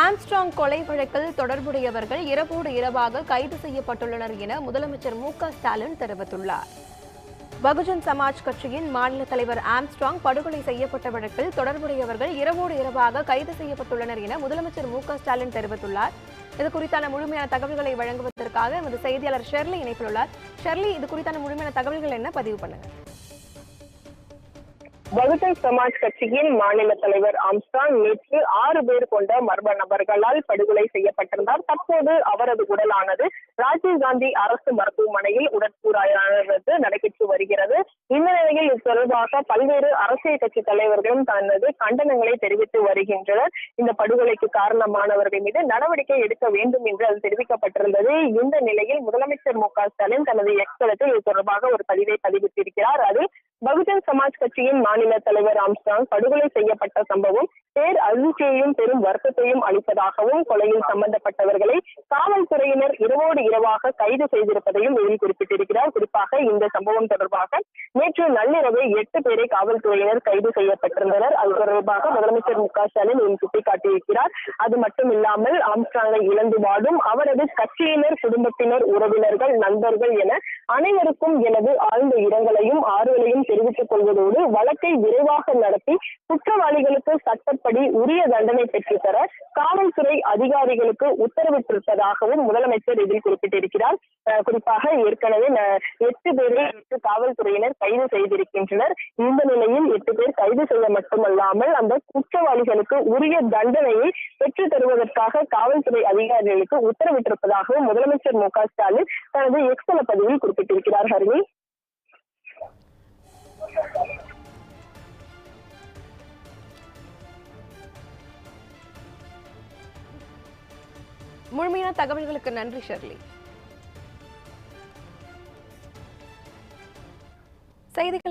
Armstrong கொலை வழக்கில் தொடர்புடையவர்கள் இரவோடு இரவாக கைது செய்யப்பட்டுள்ளனர் என முதலமைச்சர் மு க ஸ்டாலின் தெரிவித்துள்ளார். பகுஜன் சமாஜ் கட்சியின் மாநில தலைவர் ஆம்ஸ்ட்ராங் படுகொலை செய்யப்பட்ட வழக்கில் தொடர்புடையவர்கள் இரவோடு இரவாக கைது செய்யப்பட்டுள்ளனர் என முதலமைச்சர் மு க ஸ்டாலின் தெரிவித்துள்ளார். இது குறித்தான முழுமையான தகவல்களை வழங்குவதற்காக எமது செய்தியாளர் ஷெர்லி இணைப்பிலுள்ளார் ஷெர்லி இது குறித்தான முழுமையான தகவல்கள் என்ன? பதிவு பண்ணுங்க. பகுஜன் சமாஜ் கட்சியின் மாநில தலைவர் ஆம்ஸ்டாங் நேற்று ஆறு பேர் கொண்ட மர்ம நபர்களால் படுகொலை செய்யப்பட்டிருந்தார். தற்போது அவரது உடலானது ராஜீவ்காந்தி அரசு மருத்துவமனையில் உடற்கூறாய்வானது நடைபெற்று வருகிறது. இந்த நிலையில் இது தொடர்பாக பல்வேறு அரசியல் கட்சி தலைவர்களும் தனது கண்டனங்களை தெரிவித்து வருகின்றனர். இந்த படுகொலைக்கு காரணமானவர்கள் மீது நடவடிக்கை எடுக்க வேண்டும் என்று அது தெரிவிக்கப்பட்டிருந்தது. இந்த நிலையில் முதலமைச்சர் மு க ஸ்டாலின் தனது எக்ஸ்தலத்தில் இது தொடர்பாக ஒரு பதிவை பதிவிட்டிருக்கிறார். அதில் பகுஜன் சமாஜ் கட்சியின் மாநில தலைவர் ஆம்ஸ்டாங் படுகொலை செய்யப்பட்ட சம்பவம் பேர் அதிர்ச்சியையும் பெரும் வருத்தத்தையும் அளிப்பதாகவும் கொலையில் சம்பந்தப்பட்டவர்களை காவல்துறையினர் இரவோடு இரவாக கைது செய்திருப்பதையும் இதில் குறிப்பிட்டிருக்கிறார். குறிப்பாக இந்த சம்பவம் தொடர்பாக நேற்று நள்ளிரவு எட்டு பேரை காவல்துறையினர் கைது செய்யப்பட்டிருந்தனர். அது தொடர்பாக முதலமைச்சர் மு க ஸ்டாலின் இதில் சுட்டிக்காட்டியிருக்கிறார். அது மட்டும் இல்லாமல் ஆம்ஸ்டாங்கை இழந்து வாடும் அவரது கட்சியினர் குடும்பத்தினர் உறவினர்கள் நண்பர்கள் என அனைவருக்கும் எனது ஆழ்ந்த இரங்கலையும் ஆறுதலையும் தெரிவித்துக் கொள்வதோடு வழக்கை விரைவாக நடத்தி குற்றவாளிகளுக்கு சட்டப்படி உரிய தண்டனை பெற்றுத்தர காவல்துறை அதிகாரிகளுக்கு உத்தரவிட்டிருப்பதாகவும் முதலமைச்சர் இதில் குறிப்பிட்டிருக்கிறார். குறிப்பாக ஏற்கனவே எட்டு பேரை எட்டு காவல்துறையினர் கைது செய்திருக்கின்றனர். இந்த நிலையில் எட்டு பேர் கைது செய்ய மட்டுமல்லாமல் அந்த குற்றவாளிகளுக்கு உரிய தண்டனையை பெற்றுத் தருவதற்காக காவல்துறை அதிகாரிகளுக்கு உத்தரவிட்டிருப்பதாகவும் முதலமைச்சர் மு க ஸ்டாலின் தனது எக்ஸல பதிவில் குறிப்பிட்டிருக்கிறார் ஹரிணி. முழுமையான தகவல்களுக்கு நன்றி ஷெர்லி. సో ఇది